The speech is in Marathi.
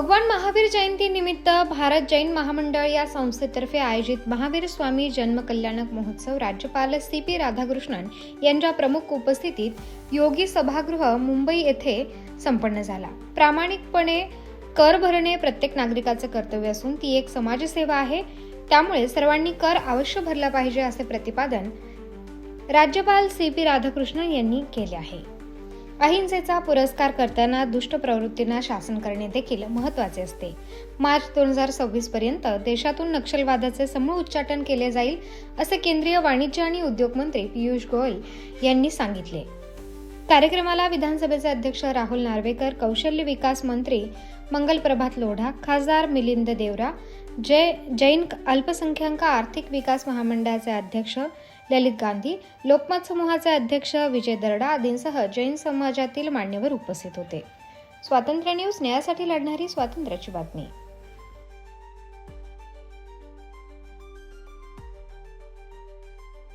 भगवान महावीर जयंती निमित्त भारत जैन महामंडळ या संस्थेतर्फे आयोजित महावीर स्वामी जन्म कल्याणक महोत्सव राज्यपाल सी पी राधाकृष्णन यांच्या प्रमुख उपस्थितीत योगी सभागृह मुंबई येथे संपन्न झाला. प्रामाणिकपणे कर भरणे प्रत्येक नागरिकाचं कर्तव्य असून ती एक समाजसेवा आहे. त्यामुळे सर्वांनी कर अवश्य भरला पाहिजे असे प्रतिपादन राज्यपाल सी पी राधाकृष्णन यांनी केले आहे. अहिंसेचा पुरस्कार करताना दुष्ट प्रवृत्तींना शासन करणे देखील महत्त्वाचे असते. मार्च दोन हजार सव्वीस पर्यंत देशातून नक्षलवादाचे समूळ उच्चाटन केले जाईल असे केंद्रीय वाणिज्य आणि उद्योग मंत्री पियुष गोयल यांनी सांगितले. कार्यक्रमाला विधानसभेचे अध्यक्ष राहुल नार्वेकर कौशल्य विकास मंत्री मंगल प्रभात लोढा खासदार मिलिंद देवरा जय जैन अल्पसंख्याक आर्थिक विकास महामंडळाचे अध्यक्ष ललित गांधी लोकमत समूहाचे अध्यक्ष विजय दर्डा आदींसह जैन समाजातील मान्यवर उपस्थित होते. स्वातंत्र्य न्यूज न्यायासाठी लढणारी स्वातंत्र्याची बातमी.